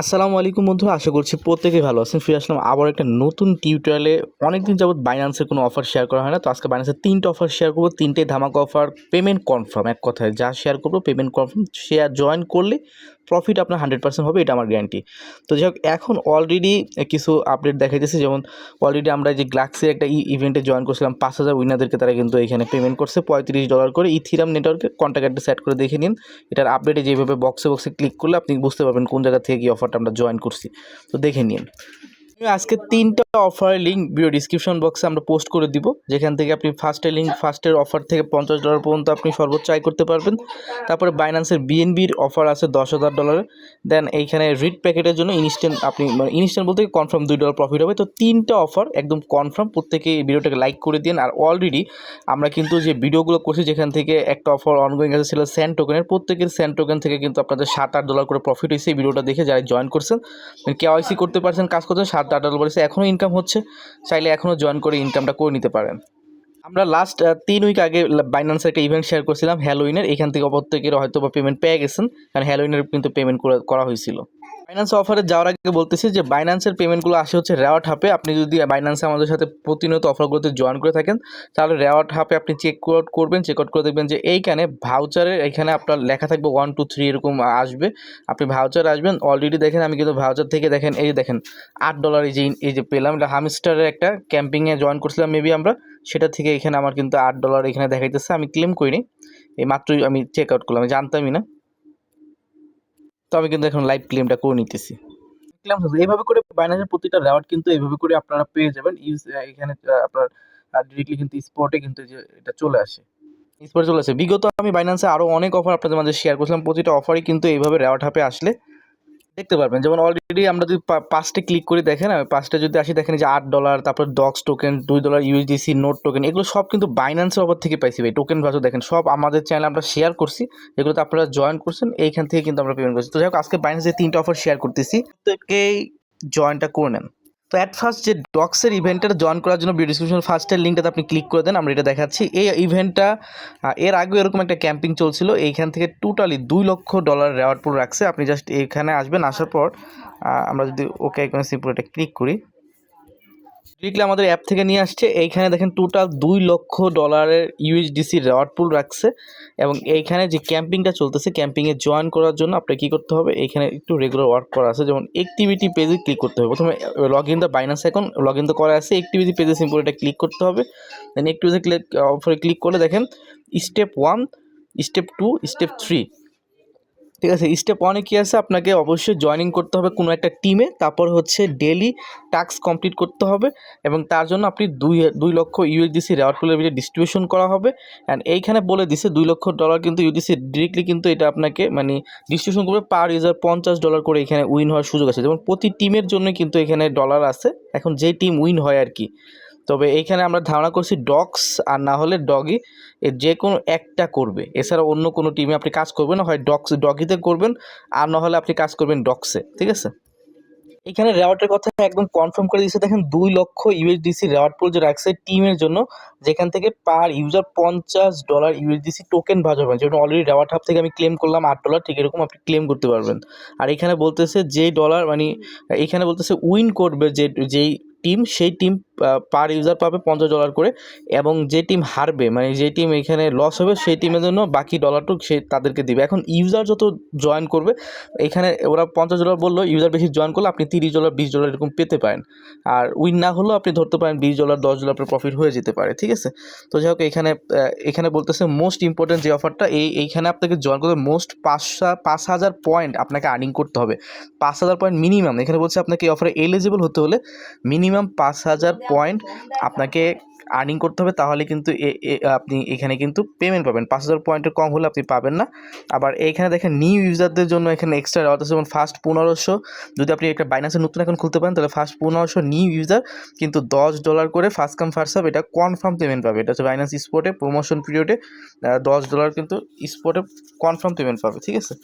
আসসালামু আলাইকুম বন্ধুরা, আশা করছি প্রত্যেকেই ভালো আছেন। ফিরে আসলাম আবার একটা নতুন টিউটোরিয়ালে অনেকদিন যাবত বাইন্যান্সের কোনো অফার শেয়ার করা হয় না, তো আজকে বাইন্যান্সের তিনটে অফার শেয়ার করব, তিনটে ধামাকা অফার পেমেন্ট কনফার্ম এক কথায়। যা শেয়ার করব পেমেন্ট কনফার্ম শেয়ার জয়েন করলে প্রফিট আপনার হান্ড্রেড পার্সেন্ট হবে, এটা আমার গ্যারান্টি তো যাই হোক, এখন অলরেডি কিছু আপডেট দেখা যাচ্ছে যেমন অলরেডি আমরা যে গ্লাক্সের একটা ইভেন্টে জয়েন করছিলাম, পাঁচ হাজার উইনারদেরকে তারা কিন্তু এখানে পেমেন্ট করছে, পঁয়ত্রিশ ডলার করে। ইথিরাম নেটওয়ার্কে কন্ট্যাক্ট অ্যাড্রেস অ্যাড করে দেখে নিন। এটার আপডেটে যেভাবে বক্সে বক্সে ক্লিক করলে আপনি বুঝতে পারবেন কোন জায়গা থেকে কি অফারটা আমরা জয়েন করছি। তো দেখে নিন। আজকে তিনটা অফারের লিঙ্ক ভিডিও ডিসক্রিপশন বক্সে আমরা পোস্ট করে দিব। যেখান থেকে আপনি ফার্স্টের লিঙ্ক ফার্স্টের অফার থেকে পঞ্চাশ ডলার পর্যন্ত আপনি সর্বোচ্চ আয় করতে পারবেন। তারপরে বাইন্যান্সের বিএনবির অফার আছে দশ হাজার ডলারের দেন এইখানে রিড প্যাকেটের জন্য ইনস্ট্যান্ট আপনি মানে ইনস্ট্যান্ট বলতে কনফার্ম দুই ডলার প্রফিট হবে। তো তিনটা অফার একদম কনফার্ম প্রত্যেকে এই ভিডিওটাকে লাইক করে দিন। আর অলরেডি আমরা কিন্তু যে ভিডিওগুলো করছি, যেখান থেকে একটা অফার অনগোয়িং আছে ছিল স্যান্ড টোকেনের প্রত্যেকের স্যান্ড টোকেন থেকে কিন্তু আপনাদের সাত আট ডলার করে প্রফিট হয়েছে এই ভিডিওটা দেখে যারা জয়েন করছেন। কেওয়াইসি করতে পারছেন, কাজ করতে সাত আট টাটা বলেছে এখনও ইনকাম হচ্ছে, চাইলে এখনও জয়েন করে ইনকামটা করে নিতে পারেন। আমরা লাস্ট তিন উইক আগে বাইন্যান্সের একটা ইভেন্ট শেয়ার করছিলাম হ্যালোইনের এখান থেকে প্রত্যেকের হয়তো বা পেমেন্ট পেয়ে গেছেন, কারণ হ্যালোইনের কিন্তু পেমেন্ট করা হয়েছিল। বাইন্যান্স অফারে যাওয়ার আগে বলতেছি যে বাইন্যান্সের পেমেন্টগুলো আসে হচ্ছে রেওয়ার্ড হাপে আপনি যদি বাইন্যান্সে আমাদের সাথে প্রতিনিয়ত অফারগুলোতে জয়েন করে থাকেন, তাহলে রেওয়ার্ড হাপে আপনি চেক আউট করবেন চেক আউট করে দেখবেন যে এইখানে ভাউচারের এখানে আপনার লেখা থাকবে ওয়ান টু থ্রি এরকম আসবে। আপনি ভাউচার আসবেন অলরেডি দেখেন, আমি কিন্তু ভাউচার থেকে দেখেন, এই দেখেন, আট ডলার এই যে এই যে পেলাম। এটা হামস্টারের একটা ক্যাম্পিংয়ে জয়েন করছিলাম মেবি আমরা। সেটা থেকে এখানে আমার কিন্তু আট ডলার এখানে দেখাইতেছে, আমি ক্লেম করিনি। এই মাত্রই আমি চেক আউট করলাম জানতামই না। তো আমি কিন্তু এখন লাইভ ক্লেমটা করে নিতেছি। ক্লেম এইভাবে করে বাইন্যান্সের প্রতিটা রেওয়ার্ড কিন্তু এইভাবে করে আপনারা পেয়ে যাবেন। ইউজ এখানে আপনার ডিরেক্টলি কিন্তু স্পটে কিন্তু যে এটা চলে আসে। স্পটে চলে আসে। বিগত আমি বাইন্যান্সে আরও অনেক অফার আপনাদের মাঝে শেয়ার করছিলাম। প্রতিটা অফারই কিন্তু এইভাবে রেওয়ার্ড হাপে আসলে দেখতে পারবেন। যেমন অলরেডি আমরা যদি পাঁচটে ক্লিক করে, দেখেন, আমি পাঁচটা যদি আসি, দেখেন যে আট ডলার তারপর ডক্স টোকেন দুই ডলার ইউএসডিসি নোট টোকেন এগুলো সব কিন্তু বাইন্যান্সের ওপর থেকে পাইছি ভাই টোকেন ভাষা দেখেন, সব আমাদের চ্যানেল আমরা শেয়ার করছি, এগুলোতে আপনারা জয়েন করছেন, এইখান থেকে কিন্তু আমরা পেমেন্ট করছি। তো যাই হোক, আজকে বাইন্যান্সের তিনটা অফার শেয়ার করতেছি তো জয়েনটা করে নেন। তো অ্যাট ফার্স্ট যে ডক্সের ইভেন্টটা জয়েন করার জন্য ভিডিও ডিসক্রিপশন ফার্স্টের লিঙ্কটাতে আপনি ক্লিক করে দেন, আমরা এটা দেখাচ্ছি। এই ইভেন্টটা এর আগেও এরকম একটা ক্যাম্পিং চলছিল, এইখান থেকে টোটালি দুই লক্ষ ডলার রেওয়ার্ড পুরো রাখছে। আপনি জাস্ট এখানে আসবেন, আসার পর আমরা যদি ওকে এখানে সিম্পল এটা ক্লিক করি। ডিরেক্টলি আমাদের অ্যাপ থেকে নিয়ে আসছে। এইখানে দেখেন টোটাল দুই লক্ষ ডলারের ইউএসডিসি রেওয়ার্ড পুল রাখছে এবং এইখানে যে ক্যাম্পিংটা চলতেছে ক্যাম্পিংয়ে জয়েন করার জন্য আপনাকে কী করতে হবে? এইখানে একটু রেগুলার ওয়ার্ক করা আছে। যেমন অ্যাক্টিভিটি পেজে ক্লিক করতে হবে। প্রথমে log in the Binance account log in তো করা আছে। অ্যাক্টিভিটি পেজে সিম্পল এটা ক্লিক করতে হবে। দেন অ্যাক্টিভিটি ক্লিক অফারে ক্লিক করলে দেখেন step one step two step three ঠিক আছে স্টেপ ওয়ানে কী আছে? আপনাকে অবশ্যই জয়েনিং করতে হবে কোনো একটা টিমে তারপর হচ্ছে ডেলি টাস্ক কমপ্লিট করতে হবে এবং তার জন্য আপনি দুই দুই লক্ষ ইউএসডিসি রেওয়ার্ড পুলের ভিতরে ডিস্ট্রিবিউশন করা হবে অ্যান্ড এইখানে বলে দিছে দুই লক্ষ ডলার কিন্তু ইউডিসি ডিরেক্টলি কিন্তু এটা আপনাকে মানে ডিস্ট্রিবিউশন করবে পার ইউজার পঞ্চাশ ডলার করে এখানে উইন হওয়ার সুযোগ আছে। যেমন প্রতি টিমের জন্য কিন্তু এখানে ডলার আছে, এখন যে টিম উইন হয় আর কি। তবে এইখানে আমরা ধারণা করছি ডগস আর না হলে ডগি যে কোনো একটা করবে। এছাড়া অন্য কোনো টিমে আপনি কাজ করবেন হয় ডগস ডগিতে করবেন, আর না হলে আপনি কাজ করবেন ডগসে ঠিক আছে? এখানে রেওয়ার্ডের কথা একদম কনফার্ম করে দিচ্ছে দেখেন দুই লক্ষ ইউএসডিসি রেওয়ার্ড পুল যে রাখছে টিমের জন্য, যেখান থেকে পার ইউজার পঞ্চাশ ডলার ইউএসডিসি টোকেন ভাজ হবে। যেটা অলরেডি রেওয়ার্ড হাব থেকে আমি ক্লেম করলাম আট ডলার ঠিক এরকম আপনি ক্লেম করতে পারবেন। আর এখানে বলতেছে যে ডলার মানে এখানে বলতেছে উইন করবে যে, যেই টিম সেই টিম পার ইউজার পাবে পঞ্চাশ ডলার করে এবং যে টিম হারবে মানে যে টিম এখানে লস হবে, সেই টিমের জন্য বাকি ডলারটুক সে তাদেরকে দিবে। এখন ইউজার যত জয়েন করবে, এখানে ওরা পঞ্চাশ ডলার বলল ইউজার বেশি জয়েন করলে আপনি তিরিশ ডলার বিশ ডলার এরকম পেতে পারেন। আর উইন না হলেও আপনি ধরতে পারেন বিশ ডলার দশ ডলার প্রফিট হয়ে যেতে পারে, ঠিক আছে? তো যাই হোক, এখানে এখানে বলতেছে মোস্ট ইম্পর্টেন্ট যে অফারটা এই, এইখানে আপনাকে জয়েন করতে মোস্ট পাঁচ পাঁচ হাজার পয়েন্ট আপনাকে আর্নিং করতে হবে। পাঁচ হাজার পয়েন্ট মিনিমাম এখানে বলছে আপনাকে এই অফারে এলিজিবল হতে হলে মিনিমাম পাঁচ হাজার পয়েন্ট আপনাকে আর্নিং করতে হবে তাহলে কিন্তু আপনি এখানে কিন্তু পেমেন্ট পাবেন। পাঁচ হাজার পয়েন্টের কম হলে আপনি পাবেন না। আবার এখানে দেখেন নিউ ইউজারদের জন্য এখানে এক্সট্রা আছে যেমন ফার্স্ট পনেরোশো। যদি আপনি একটা বাইনাসের নতুন অ্যাকাউন্ট খুলতে পারেন তাহলে ফার্স্ট পনেরোশো নিউ ইউজার কিন্তু দশ ডলার করে ফার্স্ট কাম ফার্স্ট সাব এটা কনফার্ম পেমেন্ট পাবে। এটা হচ্ছে বাইনান্স স্পোর্টে প্রমোশন পিরিয়ডে দশ ডলার কিন্তু স্পোর্টে কনফার্ম পেমেন্ট পাবে ঠিক আছে?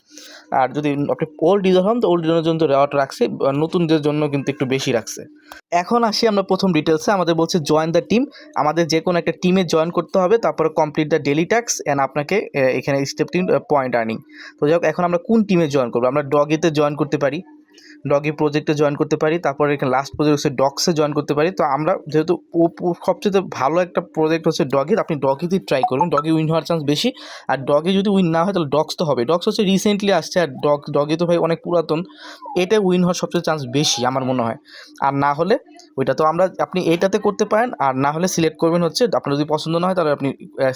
আর যদি আপনি ওল্ড ইউজার হন তো ওল্ড ইউজারের জন্য রেওয়ার্ড রাখছে নতুনদের জন্য কিন্তু একটু বেশি রাখছে। এখন আসি আমরা প্রথম ডিটেলসে আমাদের বলছে জয়েন দ্য টিম আমাদের যে কোনো একটা টিমে জয়েন করতে হবে, তারপরে complete the daily tasks and আপনাকে এখানে স্টেপ টিম পয়েন্ট আর্নিং তো যাই হোক, এখন আমরা কোন টিমে জয়েন করব? আমরা ডগিতে জয়েন করতে পারি। ডগি প্রজেক্টে জয়েন করতে পারি, তারপর এখানে লাস্ট প্রজেক্ট হচ্ছে ডগসে জয়েন করতে পারি। তো আমরা যেহেতু সবচেয়ে ভালো একটা প্রজেক্ট হচ্ছে ডগি আপনি ডগিতেই ট্রাই করবেন। ডগি উইন হওয়ার চান্স বেশি। আর ডগে যদি উইন না হয়, তাহলে ডগস তো হবে। ডগস হচ্ছে রিসেন্টলি আসছে, আর ডগ ডগি তো ভাই অনেক পুরাতন। এটা উইন হওয়ার সবচেয়ে চান্স বেশি, আমার মনে হয়। আর না হলে ওইটা তো আমরা, আপনি এটাতে করতে পারেন, আর না হলে সিলেক্ট করবেন হচ্ছে, আপনার যদি পছন্দ না হয়, তাহলে আপনি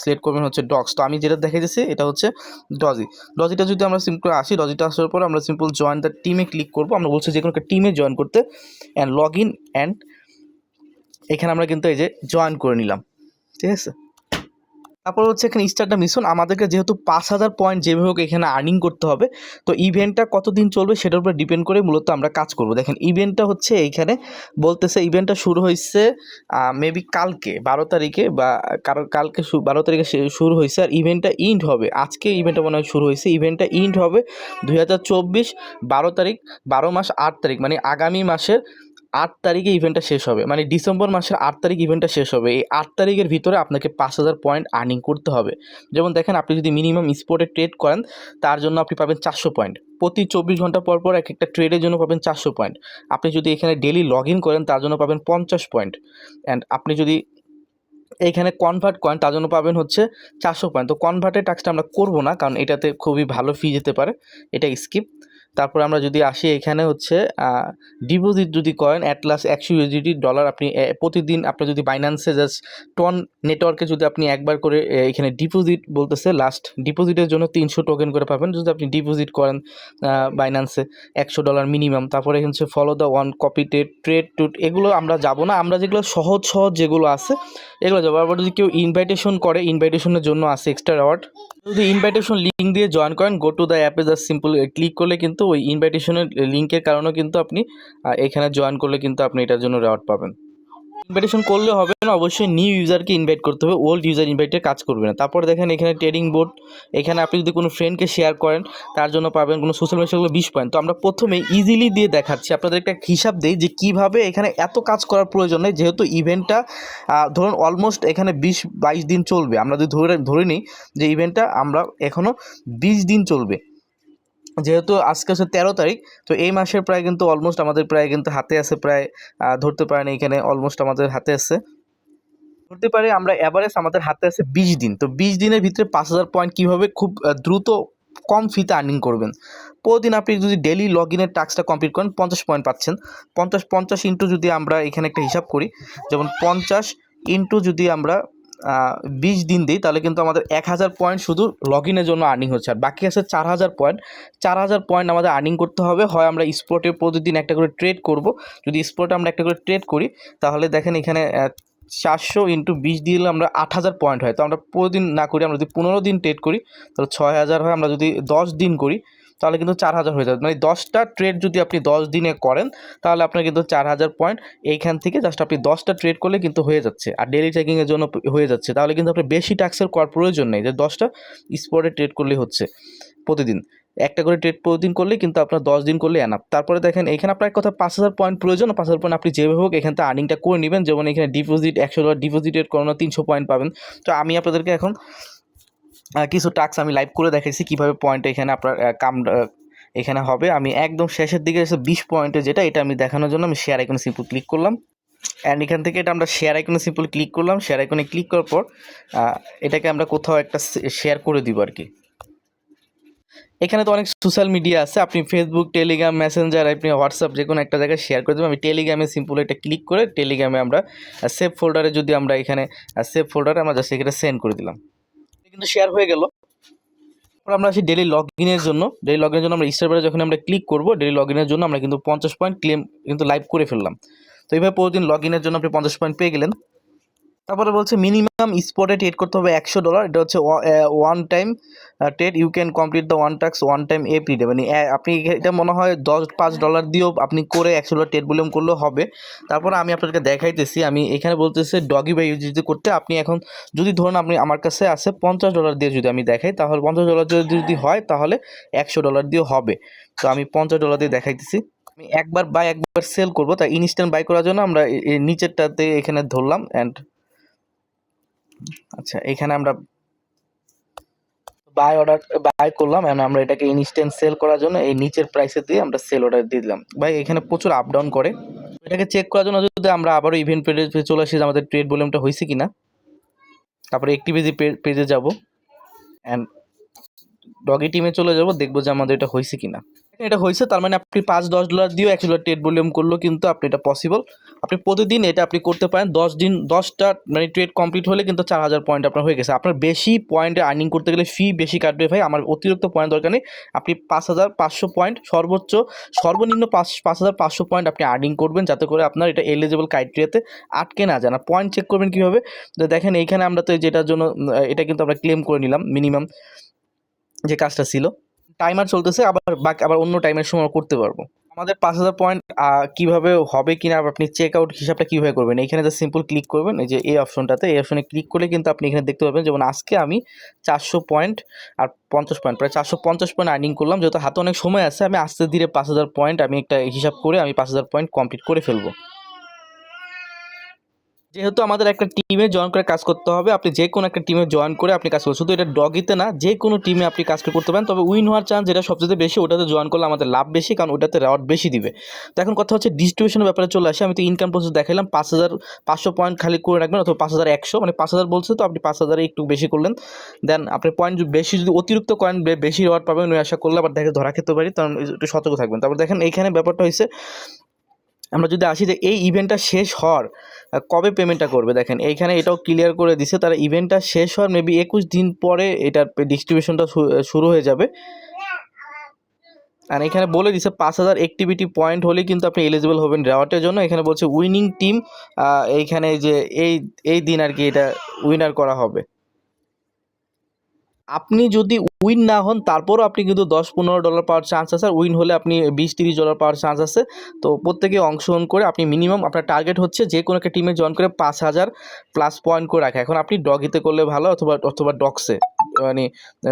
সিলেক্ট করবেন হচ্ছে ডগস তো আমি যেটা দেখে দিয়েছি এটা হচ্ছে ডজি ডজিটা যদি আমরা সিম্পল আসি ডজিটা আসার পর আমরা সিম্পল জয়েন দ্য টিমে ক্লিক করব, আমরা বলছি যে কোনো একটা টিমে জয়েন করতে অ্যান্ড লগ ইন অ্যান্ড এখানে আমরা কিন্তু এই যে জয়েন করে নিলাম। ঠিক আছে? তারপর হচ্ছে এখানে স্টারটা মিশন আমাদেরকে যেহেতু পাঁচ হাজার পয়েন্ট যেভাবে হোক এখানে আর্নিং করতে হবে। তো ইভেন্টটা কতদিন চলবে সেটার উপর ডিপেন্ড করে মূলত আমরা কাজ করব। দেখেন ইভেন্টটা হচ্ছে এইখানে বলতেছে ইভেন্টটা শুরু হয়েছে মেবি কালকে, বারো তারিখে বা কারও কালকে বারো তারিখে শুরু হয়েছে আর ইভেন্টটা ইন্ড হবে। আজকে ইভেন্টটা মনে হয় শুরু হয়েছে। ইভেন্টটা ইন্ড হবে দুই হাজার চব্বিশ, বারো তারিখ, বারো মাস আট তারিখ মানে আগামী মাসের আট তারিখে ইভেন্টটা শেষ হবে। মানে ডিসেম্বর মাসের আট তারিখ ইভেন্টটা শেষ হবে। এই আট তারিখের ভিতরে আপনাকে পাঁচ হাজার পয়েন্ট আর্নিং করতে হবে। যেমন দেখেন, আপনি যদি মিনিমাম স্পোর্টে ট্রেড করেন, তার জন্য আপনি পাবেন চারশো পয়েন্ট প্রতি চব্বিশ ঘণ্টা পর পর এক একটা ট্রেডের জন্য পাবেন চারশো পয়েন্ট আপনি যদি এখানে ডেলি লগ ইন করেন, তার জন্য পাবেন পঞ্চাশ পয়েন্ট অ্যান্ড আপনি যদি এইখানে কনভার্ট করেন, তার জন্য পাবেন হচ্ছে চারশো পয়েন্ট তো কনভার্টের টাক্সটা আমরা করব না, কারণ এটাতে খুবই ভালো ফি যেতে পারে। এটা স্কিপ তারপর আমরা যদি আসি এখানে হচ্ছে ডিপোজিট যদি করেন অ্যাটলাস একশো ইউজিডি ডলার আপনি প্রতিদিন আপনি যদি বাইন্যান্সে জাস্ট টন নেটওয়ার্কে যদি আপনি একবার করে এখানে ডিপোজিট বলতেছে লাস্ট ডিপোজিটের জন্য তিনশো টোকেন করে পাবেন। যদি আপনি ডিপোজিট করেন বাইন্যান্সে একশো ডলার মিনিমাম তারপরে হচ্ছে follow the one copy trade trade টুট এগুলো আমরা যাব না। আমরা যেগুলো সহজ সহজ যেগুলো আছে, এগুলো যাব। আবার যদি কেউ ইনভাইটেশন করে ইনভাইটেশনের জন্য আছে এক্সট্রা অ্যাওয়ার্ড যদি ইনভাইটেশন লিঙ্ক দিয়ে জয়েন করেন গো টু দ্য অ্যাপে জাস্ট সিম্পল ক্লিক করলে কিন্তু ওই ইনভাইটেশনের লিঙ্কের কারণেও কিন্তু আপনি এখানে জয়েন করলে কিন্তু আপনি এটার জন্য রেওয়ার্ড পাবেন। ইনভাইটেশন করলে হবে না, অবশ্যই নিউ ইউজারকে ইনভাইট করতে হবে ওল্ড ইউজার ইনভাইটে কাজ করবে না। তারপরে দেখেন এখানে ট্রেডিং বোর্ড এখানে আপনি যদি কোনো ফ্রেন্ডকে শেয়ার করেন, তার জন্য পাবেন কোনো সোশ্যাল মিডিয়াগুলো বিশ পয়েন্ট তো আমরা প্রথমে ইজিলি দিয়ে দেখাচ্ছি আপনাদের একটা হিসাব দিই যে কীভাবে এখানে এত কাজ করার প্রয়োজন নেই, যেহেতু ইভেন্টটা ধরুন অলমোস্ট এখানে বিশ, বাইশ দিন চলবে। আমরা যদি ধরে ধরে নিই যে ইভেন্টটা আমরা এখনও বিশ দিন চলবে। যেহেতু আজকে হচ্ছে তেরো তারিখ, তো এই মাসের প্রায় কিন্তু অলমোস্ট আমাদের প্রায় কিন্তু হাতে আছে প্রায় ধরতে পারেন এখানে অলমোস্ট আমাদের হাতে আছে। ধরতে পারে আমরা অ্যাভারেজ আমাদের হাতে আছে বিশ দিন, তো বিশ দিনের ভিতরে পাঁচ হাজার পয়েন্ট কীভাবে খুব দ্রুত কম ফিতে আর্নিং করবেন? প্রতিদিন আপনি যদি ডেলি লগ ইনের টাস্কটা কমপ্লিট করেন, পঞ্চাশ পয়েন্ট পাচ্ছেন। পঞ্চাশ পঞ্চাশ ইন্টু যদি আমরা এখানে একটা হিসাব করি, যেমন পঞ্চাশ ইন্টু যদি আমরা বিশ দিন দিই, তাহলে কিন্তু আমাদের এক হাজার পয়েন্ট শুধু লগ ইনের জন্য আর্নিং হচ্ছে। আর বাকি আছে চার হাজার পয়েন্ট চার হাজার পয়েন্ট আমাদের আর্নিং করতে হবে। হয় আমরা স্পোর্টে প্রতিদিন একটা করে ট্রেড করব। যদি স্পোর্টে আমরা একটা করে ট্রেড করি, তাহলে দেখেন এখানে চারশো ইন্টু বিশ দিলে আমরা আট হাজার পয়েন্ট হয়। তো আমরা প্রতিদিন না করি, আমরা যদি পনেরো দিন ট্রেড করি, তাহলে ছয় হাজার হয়। আমরা যদি দশ দিন করি তাহলে কিন্তু চার হাজার হয়ে যাবে। মানে দশটা ট্রেড যদি আপনি দশ দিনে করেন, তাহলে আপনার কিন্তু চার হাজার পয়েন্ট এইখান থেকে জাস্ট আপনি দশটা ট্রেড করলে কিন্তু হয়ে যাচ্ছে। আর ডেলি চেকিংয়ের জন্য হয়ে যাচ্ছে। তাহলে কিন্তু আপনি বেশি ট্যাক্সের করার প্রয়োজন নেই যে দশটা স্পটে ট্রেড করলেই হচ্ছে প্রতিদিন। একটা করে ট্রেড প্রতিদিন করলেই কিন্তু আপনার দশ দিন করলে এনাফ তারপরে দেখেন, এখানে আপনার কথা পাঁচ হাজার পয়েন্ট প্রয়োজন। পাঁচ হাজার পয়েন্ট আপনি যেভাবে হোক এখান থেকে আর্নিংটা করে নেবেন। যেমন এখানে ডিপোজিট একশো ডলার ডিপোজিটের কোনো তিনশো পয়েন্ট পাবেন। তো আমি আপনাদেরকে এখন কিছু টাস্ক আমি লাইভ করে দেখাইছি কীভাবে পয়েন্ট এখানে আপনার কাম এখানে হবে। আমি একদম শেষের দিকে এসে বিশ পয়েন্টে যেটা, এটা আমি দেখানোর জন্য আমি শেয়ার আইকনে সিম্পল ক্লিক করলাম। অ্যান্ড এখান থেকে এটা আমরা শেয়ার আইকনে সিম্পল ক্লিক করলাম। শেয়ার আইকনে ক্লিক করার পর এটাকে আমরা কোথাও একটা শেয়ার করে দিব আর কি। এখানে তো অনেক সোশ্যাল মিডিয়া আছে। আপনি ফেসবুক টেলিগ্রাম মেসেঞ্জার আপনি হোয়াটসঅ্যাপ যে কোনো একটা জায়গায় শেয়ার করে দেবেন। আমি টেলিগ্রামে সিম্পল এটা ক্লিক করে টেলিগ্রামে আমরা সেভ ফোল্ডারে যদি আমরা এখানে সেভ ফোল্ডারে আমরা জাস্ট এখানে সেন্ড করে দিলাম। কিন্তু শেয়ার হয়ে গেল। তারপর আমরা আসি ডেলি লগ ইনের জন্য। ডেলি লগ ইনের জন্য আমরা স্টারবারে যখন আমরা ক্লিক করব ডেলি লগ ইনের জন্য আমরা কিন্তু পঞ্চাশ পয়েন্ট ক্লেম কিন্তু লাইভ করে ফেললাম। তো এইভাবে প্রতিদিন লগ ইনের জন্য আপনি পঞ্চাশ পয়েন্ট পেয়ে গেলেন। তারপরে বলছে মিনিমাম স্পটে ট্রেড করতে হবে একশো ডলার এটা হচ্ছে one time trade you can complete the one tasks one time every day মানে আপনি এটা মনে হয় দশ, পাঁচ ডলার দিয়েও আপনি করে একশো ডলার ট্রেড ভলিউম করলেও হবে। তারপরে আমি আপনাদেরকে দেখাইতেছি, আমি এখানে বলতেছে ডগি বাই ইউজ যদি করতে, আপনি এখন যদি ধরুন আপনি আমার কাছে আছে পঞ্চাশ ডলার দিয়ে যদি আমি দেখাই, তাহলে পঞ্চাশ ডলার যদি যদি হয়, তাহলে একশো ডলার দিয়েও হবে। তো আমি পঞ্চাশ ডলার দিয়ে দেখাইতেছি। আমি একবার বাই একবার সেল করব। তাই ইনস্ট্যান্ট বাই করার জন্য আমরা নিচেরটাতে এখানে ধরলাম অ্যান্ড আচ্ছা এখানে আমরা বাই অর্ডার বাই করলাম and আমরা এটাকে ইনস্ট্যান্ট সেল করার জন্য এই নিচের প্রাইসে দিয়ে আমরা সেল অর্ডার দিয়ে দিলাম। ভাই, এখানে প্রচুর আপ ডাউন করে। এটাকে চেক করার জন্য যদি আমরা আবারও ইভেন্ট পেজে চলে আসি আমাদের ট্রেড ভলিউমটা হয়েছে কিনা, তারপরে অ্যাক্টিভিটি পেজে যাব অ্যান্ড ডগি টিমে চলে যাব, দেখব যে আমাদের এটা হয়েছে কিনা। এটা হয়েছে, তার মানে আপনি পাঁচ, দশ ডলার দিয়েও একশো ডলার ট্রেড ভলিউম করলেও কিন্তু আপনি এটা পসিবল আপনি প্রতিদিন এটা আপনি করতে পারেন, দশ দিন, দশটা মানে ট্রেড কমপ্লিট হলে কিন্তু চার হাজার পয়েন্ট আপনার হয়ে গেছে। আপনার বেশি পয়েন্টে আর্নিং করতে গেলে ফি বেশি কাটবে ভাই, আমার অতিরিক্ত পয়েন্ট দরকার নেই। আপনি পাঁচ হাজার পাঁচশো পয়েন্ট সর্বোচ্চ, সর্বনিম্ন পাঁচ পাঁচ হাজার পাঁচশো পয়েন্ট আপনি আর্নিং করবেন, যাতে করে আপনার এটা এলিজেবল ক্রাইটেরিয়াতে আটকে না যান পয়েন্ট চেক করবেন কীভাবে? দেখেন, এইখানে আমরা তো যেটার জন্য এটা কিন্তু আমরা ক্লেম করে নিলাম মিনিমাম যে কাজটা ছিল। টাইমার চলতেছে, আবার বাকি, আবার অন্য টাইমের সময় করতে পারব। আমাদের পাঁচ হাজার পয়েন্ট কীভাবে হবে কিনা আপনি চেক আউট হিসাবটা কীভাবে করবেন এখানে যে সিম্পল ক্লিক করবেন, এই যে এই অপশনটাতে এই অপশনে ক্লিক করলে কিন্তু আপনি এখানে দেখতে পাবেন, যেমন আজকে আমি চারশো পয়েন্ট আর পঞ্চাশ পয়েন্ট প্রায় চারশো পঞ্চাশ পয়েন্ট আর্নিং করলাম, যেহেতু হাতে অনেক সময় আছে, আমি আস্তে ধীরে পাঁচ হাজার পয়েন্ট আমি একটা হিসাব করে আমি পাঁচ হাজার পয়েন্ট কমপ্লিট করে ফেলব। যেহেতু আমাদের একটা টিমে জয়েন করে কাজ করতে হবে, আপনি যে কোনো একটা টিমে জয়েন করে আপনি কাজ করবেন। শুধু এটা ডগিতে না যে কোনো টিমে আপনি কাজ করতে পারেন। তবে উইন হওয়ার চান্স যেটা সবচেয়ে বেশি, ওটাতে জয়েন করলে আমাদের লাভ বেশি, কারণ ওটাতে রেওয়ার্ড বেশি দিবে। তো এখন কথা হচ্ছে ডিস্ট্রিবিউশনের ব্যাপারে চলে আসে। আমি তো ইনকাম প্রসেস দেখালাম পাঁচ হাজার পাঁচশো পয়েন্ট খালি করে রাখবেন, অথবা পাঁচ হাজার একশো মানে পাঁচ হাজার বলছে তো, আপনি পাঁচ হাজারে একটু বেশি করলেন। দেন আপনি পয়েন্ট বেশি, যদি অতিরিক্ত কয়েন বেশি রেওয়ার্ড পাবেন, ওই আশা করলে আবার দেখে, ধরা খেতে পারি তখন একটু সতর্ক থাকবেন। তারপর দেখেন, এইখানে ব্যাপারটা হয়েছে আমরা যদি আসি যে এই ইভেন্টটা শেষ হওয়ার কবে পেমেন্টটা করবে? দেখেন, এইখানে এটাও ক্লিয়ার করে দিছে, তারা ইভেন্টটা শেষ হওয়ার মেবি একুশ দিন পরে এটার ডিস্ট্রিবিউশনটা শুরু হয়ে যাবে। আর এখানে বলে দিছে পাঁচ হাজার অ্যাক্টিভিটি পয়েন্ট হলে কিন্তু আপনি এলিজিবল হবেন রেওয়ার্ডের জন্য। এখানে বলছে উইনিং টিম এইখানে যে এই এই দিন আর কি এটা উইনার করা হবে। আপনি যদি উইন না হন, তারপরও আপনি কিন্তু দশ পনেরো ডলার পাওয়ার চান্স আছে, আর উইন হলে আপনি বিশ তিরিশ ডলার পাওয়ার চান্স আছে। তো প্রত্যেকে অংশগ্রহণ করে আপনি মিনিমাম আপনার টার্গেট হচ্ছে যে কোনো একটা টিমে জয়েন করে পাঁচ হাজার প্লাস পয়েন্ট করে রাখা। এখন আপনি ডগিতে করলে ভালো, অথবা অথবা ডক্সে মানে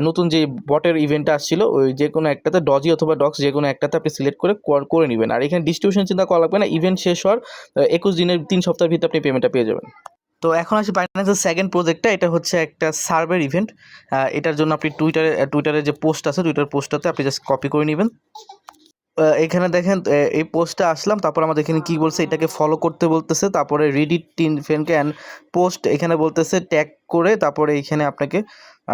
নতুন যে বটের ইভেন্টটা আসছিল, ওই যে কোনো একটাতে ডজি অথবা ডক্স যে কোনো একটাতে আপনি সিলেক্ট করে করে নেবেন। আর এখানে ডিস্ট্রিবিউশন চিন্তা করা লাগবে না ইভেন্ট শেষ হওয়ার একুশ দিনের, তিন সপ্তাহের ভিতরে আপনি পেমেন্টটা পেয়ে যাবেন। তো এখন আসি বাইন্যান্সের সেকেন্ড প্রজেক্টটা এটা হচ্ছে একটা সার্ভের ইভেন্ট এটার জন্য আপনি টুইটারে টুইটারে যে পোস্ট আছে টুইটার পোস্টটাতে আপনি জাস্ট কপি করে নেবেন। এখানে দেখেন এই পোস্টটা আসলাম, তারপর আমাদের এখানে কি বলছে, এটাকে ফলো করতে বলতেছে, তারপরে রিডিট টিন ফ্রেন্ডকে অ্যান্ড পোস্ট এখানে বলতেছে ট্যাগ করে, তারপরে এখানে আপনাকে,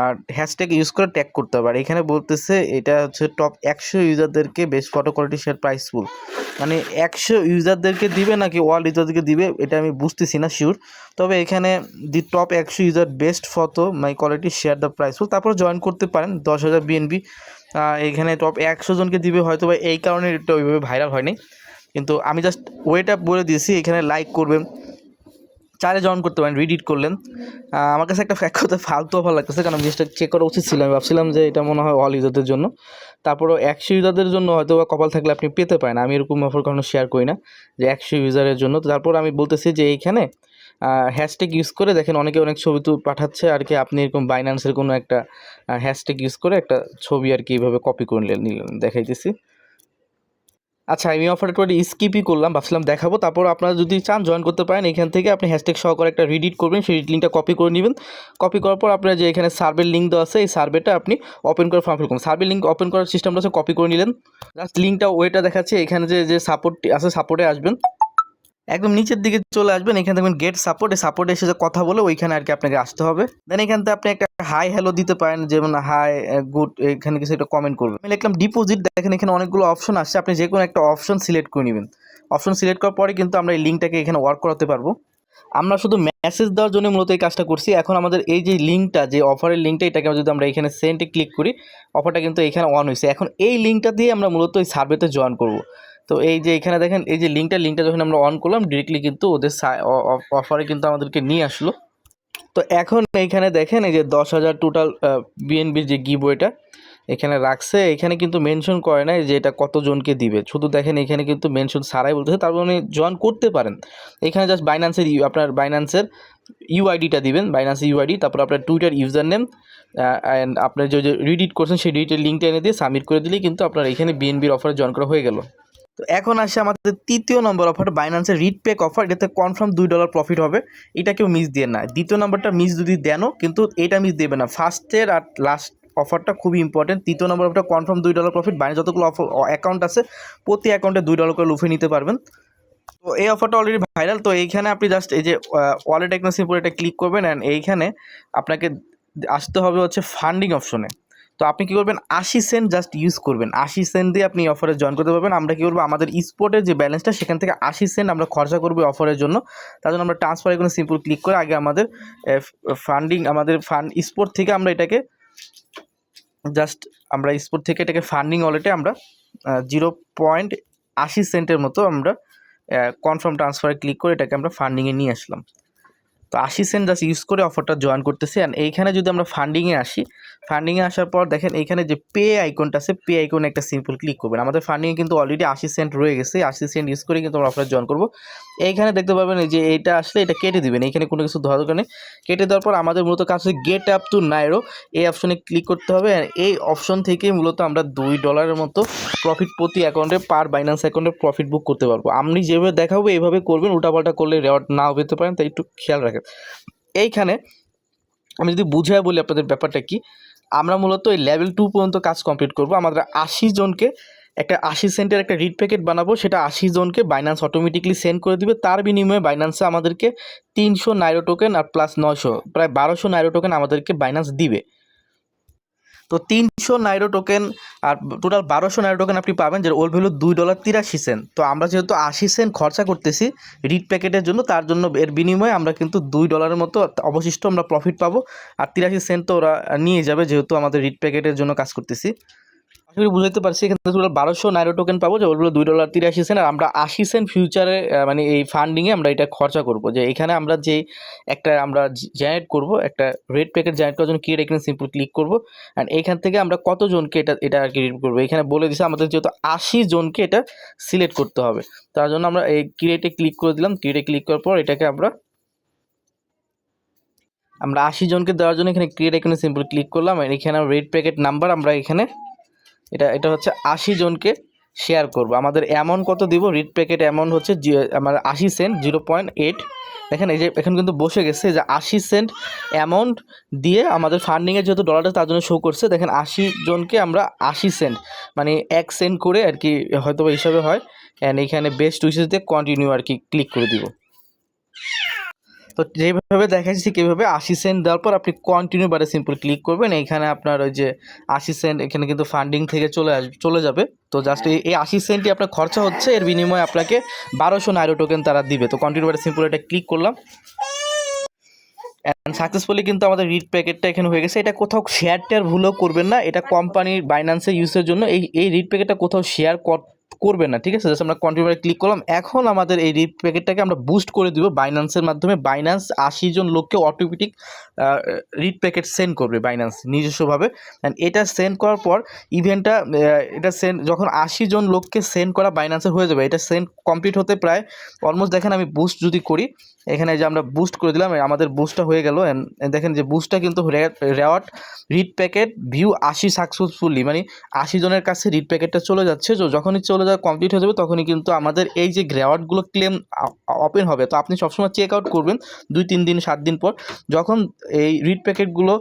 আর হ্যাশট্যাগ ইউজ করে ট্যাগ করতে হবে। আর এখানে বলতেছে, এটা হচ্ছে টপ একশো ইউজারদেরকে best photo quality share prize pool মানে একশো ইউজারদেরকে দিবে নাকি ওয়ার্ল্ড ইউজারদেরকে দিবে, এটা আমি বুঝতেছি না শিওর তবে এখানে দি টপ একশো user best photo my quality share the prize pool তারপর জয়েন করতে পারেন, দশ হাজার বিএনবি এখানে টপ একশো জনকে দিবে হয়তো বা এই কারণে এটা ওইভাবে ভাইরাল হয়নি। কিন্তু আমি জাস্ট ওয়েটা বলে দিয়েছি, এখানে লাইক করবেন। চারে জয়েন করতে পারেন রিডিট করলেন। আমার কাছে একটা এক কথা, ফালতু ভালো লাগতেছে, কারণ জিনিসটা চেক করা উচিত ছিল। আমি ভাবছিলাম যে এটা মনে হয় অল ইউজারদের জন্য। তারপরও একশো ইউজারদের জন্য হয়তো বা কপাল থাকলে আপনি পেতে পারেন। আমি এরকম অফার কখনো শেয়ার করি না যে একশো ইউজারের জন্য। তারপর আমি বলতেছি যে এইখানে হ্যাশট্যাগ ইউজ করে দেখেন, অনেকে অনেক ছবি তো পাঠাচ্ছে, আর কি আপনি এরকম বাইন্যান্সের কোনো একটা হ্যাশট্যাগ ইউজ করে একটা ছবি আর কি এইভাবে কপি করে নিলেন, দেখাইতেছি। আচ্ছা আমি অফারটা করে স্কিপই করলাম, ভাবছিলাম দেখাবো। তারপর আপনারা যদি চান জয়েন করতে পারেন। এখান থেকে আপনি হ্যাশট্যাগ সহকারে একটা রিডিট করবেন, সেই লিঙ্কটা কপি করে নেবেন। কপি করার পর আপনার যে এখানে সার্ভের লিঙ্ক দেওয়া আছে, এই সার্ভেটা আপনি ওপেন করে ফর্ম ফিল করুন। সার্ভের লিঙ্ক ওপেন করার সিস্টেমটা আছে কপি করে নিলেন। জাস্ট লিঙ্কটা ওয়েটা দেখাচ্ছে। এখানে যে যে সাপোর্টটি আছে সাপোর্টে আসবেন। একদম নিচের দিকে চলে আসবেন, এখানে দেখবেন গেট সাপোর্ট এই সাপোর্টে এসে কথা বলে ওইখানে আর কি আপনাকে আসতে হবে। দেন এখান আপনি একটা হাই হ্যালো দিতে পারেন, যেমন হাই গুড এখানে কিছু একটা কমেন্ট করবেন। আমি লিখলাম ডিপোজিট দেখেন এখানে অনেকগুলো অপশন আসছে, আপনি যে কোনো একটা অপশন সিলেক্ট করে নেবেন। অপশন সিলেক্ট করার পরে কিন্তু আমরা এই লিঙ্কটাকে এখানে ওয়ার্ক করাতে পারব। আমরা শুধু মেসেজ দেওয়ার জন্য মূলত এই কাজটা করছি। এখন আমাদের এই যে লিঙ্কটা যে অফারের লিঙ্কটা এটাকে যদি আমরা এখানে সেন্টে ক্লিক করি অফারটা কিন্তু এখানে অন হয়েছে। এখন এই লিঙ্কটা দিয়ে আমরা মূলত এই সার্ভেতে জয়েন করব। তো এই যে এখানে দেখেন, এই যে লিঙ্কটা লিঙ্কটা যখন আমরা অন করলাম ডিরেক্টলি কিন্তু ওদের অফারে কিন্তু আমাদেরকে নিয়ে আসলো। তো এখন এইখানে দেখেন, এই যে দশ হাজার টোটাল বিএনবির যে গিবওয়েটা এখানে রাখছে। এখানে কিন্তু মেনশন করে না যে এটা কতজনকে দিবে। শুধু দেখেন, এখানে কিন্তু মেনশন সারাই বলতেছে তারপর উনি জয়েন করতে পারেন। এখানে জাস্ট বাইন্যান্সের ইউ- আপনার বাইন্যান্সের ইউআইডিটা দিবেন বাইন্যান্সের ইউআইডি তারপর আপনার টুইটার ইউজার নেম অ্যান্ড আপনার যে রিডিট করছেন, সেই রিডিটের লিঙ্কটা এনে দিয়ে সাবমিট করে দিলেই কিন্তু আপনার এখানে বিএনবির অফারে জয়েন করা হয়ে গেল। তো এখন আসে আমাদের তৃতীয় নম্বর অফার বাইন্যান্সের রিড পেক অফার এটাতে কনফার্ম দুই ডলার প্রফিট হবে। এটা কেউ মিস দিয়ে না। দ্বিতীয় নম্বরটা মিস যদি দেনও কিন্তু এটা মিস দেবে না। ফার্স্টের আর লাস্ট অফারটা খুবই ইম্পর্টেন্ট তৃতীয় নম্বর অফারটা কনফার্ম দুই ডলার প্রফিট বাইরে যতগুলো অ্যাকাউন্ট আছে, প্রতি অ্যাকাউন্টে দুই ডলার করে লুফে নিতে পারবেন। তো এই অফারটা অলরেডি ভাইরাল তো এইখানে আপনি জাস্ট এই যে ওয়ালেট এক্সপেন্সিভ উপরে এটা ক্লিক করবেন অ্যান্ড এইখানে আপনাকে আসতে হবে হচ্ছে ফান্ডিং অপশনে তো আপনি কী করবেন? আশি সেন্ট জাস্ট ইউজ করবেন। আশি সেন্ট দিয়ে আপনি অফারে জয়েন করতে পারবেন। আমরা কী করব? আমাদের স্পোর্টের যে ব্যালেন্সটা সেখান থেকে আশি সেন্ট আমরা খরচা করব অফারের জন্য। তার জন্য আমরা ট্রান্সফার এখানে সিম্পল ক্লিক করে আগে আমাদের ফান্ডিং আমাদের ফান্ড স্পোর্ট থেকে আমরা এটাকে জাস্ট আমরা স্পোর্ট থেকে এটাকে ফান্ডিং ওয়ালেটে আমরা জিরো পয়েন্ট আশি সেন্টের মতো আমরা কনফার্ম ট্রান্সফারে ক্লিক করে এটাকে আমরা ফান্ডিংয়ে নিয়ে আসলাম। তো আশি সেন্ট জাস্ট ইউজ করে অফারটা জয়েন করতেছি। অ্যান্ড এইখানে যদি আমরা ফান্ডিংয়ে আসি ফান্ডিংয়ে আসার পর দেখেন এইখানে যে পে আইকনটা আছে পে আইকনে একটা সিম্পল ক্লিক করবেন। আমাদের ফান্ডিংয়ে কিন্তু অলরেডি আশি সেন্ট রয়ে গেছে, আশি সেন্ট ইউজ করে কিন্তু আমরা অফার জয়েন করব। এইখানে দেখতে পাবেন যে এইটা আসলে এটা কেটে দিবেন, এইখানে কোনো কিছু ধরা দরকার নেই। কেটে দেওয়ার পর আমাদের মূলত কাজ হচ্ছে গেট আপ টু নাইরো এই অপশনে ক্লিক করতে হবে। এই অপশন থেকে মূলত আমরা দুই ডলারের মতো প্রফিট প্রতি অ্যাকাউন্টে পার বাইন্যান্স অ্যাকাউন্টে প্রফিট বুক করতে পারব। আপনি যেভাবে দেখাবো, এইভাবে করবেন, উল্টাপাল্টা করলে রেওয়ার্ড নাও পেতে পারেন। তাই একটু খেয়াল রাখেন। এইখানে আমি যদি বুঝাই বলি আপনাদের ব্যাপারটা কি, আমরা মূলত এই লেভেল টু পর্যন্ত কাজ কমপ্লিট করব। আমাদের আশি জনকে একটা আশি সেন্টের একটা রিড প্যাকেট বানাবো, সেটা আশি জনকে বাইন্যান্স অটোমেটিকলি সেন্ড করে দিবে। তার বিনিময়ে বাইন্যান্সে আমাদেরকে তিনশো নাইরো টোকেন আর প্লাস নশো প্রায় বারোশো নাইরো টোকেন আমাদেরকে বাইন্যান্স দিবে। তো তিনশো নাইরো টোকেন আর টোটাল বারোশো নাইরো টোকেন আপনি পাবেন যে ওর ভ্যালু দুই ডলার তিরাশি সেন্ট তো আমরা যেহেতু আশি সেন্ট খরচা করতেছি রিড প্যাকেটের জন্য, তার জন্য এর বিনিময়ে আমরা কিন্তু দুই ডলারের মতো অবশিষ্ট আমরা প্রফিট পাবো। আর তিরাশি সেন্ট তো ওরা নিয়ে যাবে, যেহেতু আমাদের রিড প্যাকেটের জন্য কাজ করতেছি। আশা করি বুঝতে পারছি, এখানে টোটাল বারোশো নাইরো টোকেন পাবো, যে ওগুলো দুই ডলার তিরাশি সেন্ট আর আমরা আশি সেন্ট ফিউচারে মানে এই ফান্ডিংয়ে আমরা এটা খরচা করব। যে এখানে আমরা যে একটা আমরা জেনারেট করব, একটা রেড প্যাকেট জেনারেট করার জন্য ক্রিয়েট এখানে সিম্পল ক্লিক করব অ্যান্ড এখান থেকে আমরা কতজনকে এটা এটা আর কি রিড করব। এখানে বলে দিছে আমাদের যেহেতু আশি জনকে এটা সিলেক্ট করতে হবে। তার জন্য আমরা এই ক্রিয়েটে ক্লিক করে দিলাম ক্রিয়েটে ক্লিক করার পর এটাকে আমরা আমরা আশি জনকে দেওয়ার জন্য এখানে ক্রিয়েট এখানে সিম্পল ক্লিক করলাম এখানে রেড প্যাকেট নাম্বার আমরা এখানে এটা এটা হচ্ছে আশি জনকে শেয়ার করব। আমাদের অ্যামাউন্ট কত দিব? রিড প্যাকেট অ্যামাউন্ট হচ্ছে আমার আশি সেন্ট জিরো পয়েন্ট এইট দেখেন এই যে এখন কিন্তু বসে গেছে যে আশি সেন্ট অ্যামাউন্ট দিয়ে আমাদের ফান্ডিংয়ের যেহেতু ডলারটা তার জন্য শো করছে। দেখেন আশি জনকে আমরা আশি সেন্ট মানে এক সেন্ট করে আর কি হয়তো হিসাবে হয়। অ্যান্ড এখানে বেস্ট উইসেস দিয়ে কন্টিনিউ আর কি ক্লিক করে দিব। তো যেভাবে দেখাচ্ছি কীভাবে আশি সেন্ট দেওয়ার পর আপনি কন্টিনিউ বারে সিম্পল ক্লিক করবেন। এইখানে আপনার ওই যে আশি সেন্ট এখানে কিন্তু ফান্ডিং থেকে চলে চলে যাবে। তো জাস্ট এই আশি সেন্টই আপনার খরচা হচ্ছে। এর বিনিময়ে আপনাকে বারোশো নাইরো টোকেন তারা দিবে। তো কন্টিনিউ বারে সিম্পল এটা ক্লিক করলাম। অ্যান্ড সাকসেসফুলি কিন্তু আমাদের রিড প্যাকেটটা এখানে হয়ে গেছে। এটা কোথাও শেয়ার টেয়ার ভুলও করবেন না। এটা কোম্পানির বাইন্যান্সের ইউজের জন্য এই এই রিড প্যাকেটটা কোথাও শেয়ার করবেন না, ঠিক আছে? জাস্ট আমরা কন্টিনিউ ক্লিক করলাম। এখন আমাদের এই রিড প্যাকেটটাকে আমরা বুস্ট করে দিব বাইন্যান্সের মাধ্যমে। বাইন্যান্স আশি জন লোককে অটোমেটিক রিড প্যাকেট সেন্ড করবে বাইন্যান্স নিজস্বভাবে। অ্যান্ড এটা সেন্ড করার পর ইভেন্টটা এটা সেন্ড যখন আশি জন লোককে সেন্ড করা বাইন্যান্সে হয়ে যাবে, এটা সেন্ড কমপ্লিট হতে প্রায় অলমোস্ট দেখেন আমি বুস্ট যদি করি, এখানে যে আমরা বুস্ট করে দিলাম আমাদের বুস্টটা হয়ে গেল। অ্যান্ড দেখেন যে বুস্টটা কিন্তু রেওয়ার্ড রিড প্যাকেট ভিউ আশি সাকসেসফুলি মানে আশি জনের কাছে রিড প্যাকেটটা চলে যাচ্ছে। যখনই চলে যাওয়া কমপ্লিট হয়ে যাবে, তখনই কিন্তু আমাদের এই যে গ্রেওয়ার্ডগুলো ক্লেম ওপেন হবে। তো আপনি সবসময় চেক আউট করবেন দুই, তিন দিন, সাত দিন পর। যখন এই রিড প্যাকেটগুলো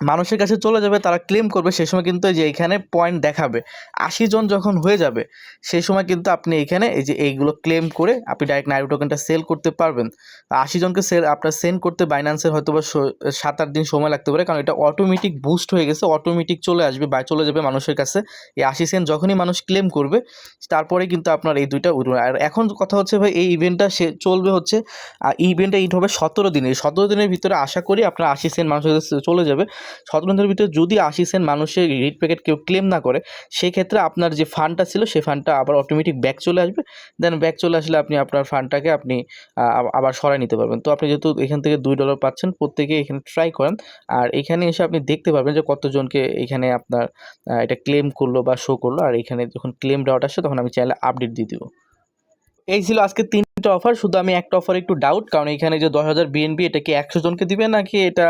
মানুষের কাছে চলে যাবে, তারা ক্লেম করবে সেই সময় কিন্তু এই যে এখানে পয়েন্ট দেখাবে। আশি জন যখন হয়ে যাবে সেই সময় কিন্তু আপনি এখানে এই যে এইগুলো ক্লেম করে আপনি ডাইরেক্ট নাইরো টোকেনটা সেল করতে পারবেন। আশি জনকে সেল আপনার সেন্ড করতে বাইন্যান্সের হয়তো বা সাত আট দিন সময় লাগতে পারে, কারণ এটা অটোমেটিক বুস্ট হয়ে গেছে অটোমেটিক চলে আসবে বা চলে যাবে মানুষের কাছে। এই আশি সেন্ট যখনই মানুষ ক্লেম করবে, তারপরে কিন্তু আপনার এই দুইটা উঠবে। আর এখন কথা হচ্ছে ভাই, এই ইভেন্টটা সে চলবে হচ্ছে ইভেন্টটা ইট হবে সতেরো দিনে। এই সতেরো দিনের ভিতরে আশা করি আপনার আশি সেন্ট মানুষের কাছে চলে যাবে। সতেরো দিনের ভিতরে যদি আশি সেন্ট মানুষের রিড প্যাকেট কেউ ক্লেম না করে সেই ক্ষেত্রে আপনার যে ফান্ডটা ছিল সেই ফান্ডটা আবার অটোমেটিক ব্যাক চলে আসবে। দেন ব্যাক চলে আসলে আপনি আপনার ফান্ডটাকে আপনি আবার সরাই নিতে পারবেন। তো আপনি যেহেতু এখান থেকে দুই ডলার পাচ্ছেন, প্রত্যেকে এখানে ট্রাই করেন। আর এখানে এসে আপনি দেখতে পারবেন যে কতজনকে এখানে আপনার এটা ক্লেম করল বা শো করল। আর এখানে যখন ক্লেম ডাউট আসে, তখন আমি চাইলে আপডেট দিয়ে দিব। এই ছিল আজকে তিনটা অফার শুধু আমি একটা অফার একটু ডাউট কারণ এখানে যে দশ হাজার বিএনপি এটা কি একশো জনকে দিবে নাকি এটা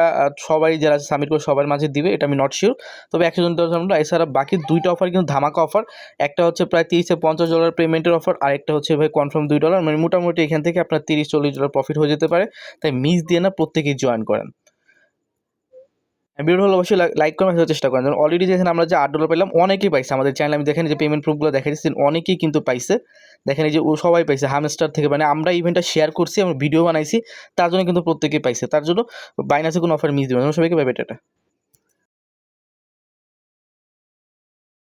সবাই যারা সাবমিট করে সবার মাঝে দিবে, এটা আমি নট শিওর তবে একশো জন দশ আমরা এছাড়া বাকি দুইটা অফার কিন্তু ধামাকা অফার একটা হচ্ছে প্রায় তিরিশে পঞ্চাশ ডলার পেমেন্টের অফার আর একটা হচ্ছে ভাই কনফার্ম দুই ডলার মানে মোটামুটি এখান থেকে আপনার তিরিশ চল্লিশ ডলার প্রফিট হয়ে যেতে পারে। তাই মিস দিয়ে না প্রত্যেকেই জয়েন করেন। ভিডিও হলো অবশ্যই লাইক করে মেসেজের চেষ্টা করেন। যেমন অলরেডি দেখেন আমরা যে আট ডলার পেলাম, অনেকেই পাইছে। আমাদের চ্যানেল আমি দেখেন যে পেমেন্ট প্রুফগুলো দেখা দিচ্ছি অনেকেই কিন্তু পাইছে। দেখেন এই যে ও সবাই পাইছে হামস্টার থেকে। মানে আমরা ইভেন্টটা শেয়ার করছি আমরা ভিডিও বানাইছি, তার জন্য কিন্তু প্রত্যেকেই পাইছে। তার জন্য, বাইনাসে কোনো অফার মিস দেবেন সবাইকে এটা